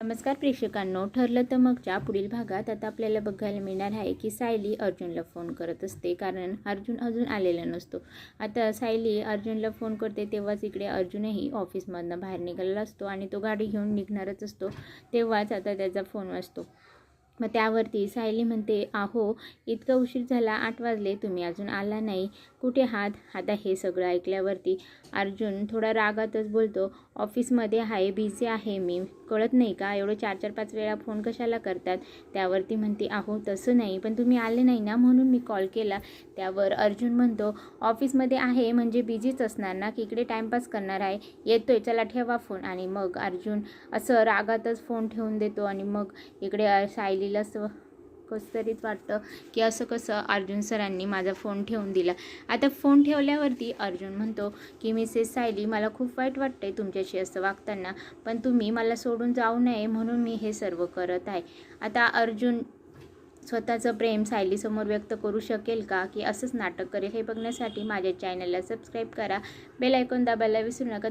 नमस्कार प्रेक्षकांनो ठरलं तर मगच्या पुढील भागात आता आपल्याला बघायला मिळणार आहे की सायली अर्जुनला फोन करत असते कारण अर्जुन अजून आलेला नसतो. आता सायली अर्जुनला फोन करते तेव्हाच इकडे अर्जुनही ऑफिसमधनं बाहेर निघालेला असतो आणि तो गाडी घेऊन निघणारच असतो तेव्हाच आता त्याचा फोन वाजतो. मग त्यावरती सायली म्हणते आहो इतका उशीर झाला आठ वाजले तुम्ही अजून आला नाही. कुठे आहात? आता हे सगळं ऐकल्यावरती अर्जुन थोडा रागातच बोलतो ऑफिसमध्ये आहे बिझी आहे मी. कळत नाही का? एवढं चार चार पाच वेळा फोन कशाला करतात? त्यावरती म्हणते आहो तसं नाही पण तुम्ही आले नाही ना म्हणून मी कॉल केला. त्यावर अर्जुन म्हणतो ऑफिसमध्ये आहे म्हणजे बिझीच असणार ना? की इकडे टाईमपास करणार आहे? येतोय चला ठेवा फोन आणि मग अर्जुन असं रागातच फोन ठेवून देतो आणि मग इकडे सायली सायलीला असं कसं तरीच वाटतं की असं कसं अर्जुन सरांनी माझा फोन ठेवून दिला. आता फोन ठेवल्यावरती अर्जुन म्हणतो की मिसेस सायली मला खूप वाईट वाटतंय तुमच्याशी असं वागताना पण तुम्ही मला सोडून जाऊ नये म्हणून मी हे सर्व करत आहे. आता अर्जुन स्वतःचं प्रेम सायलीसमोर व्यक्त करू शकेल का की असंच नाटक करेल हे बघण्यासाठी माझ्या चॅनलला सबस्क्राईब करा. बेल ऐकून दाबायला विसरू नका.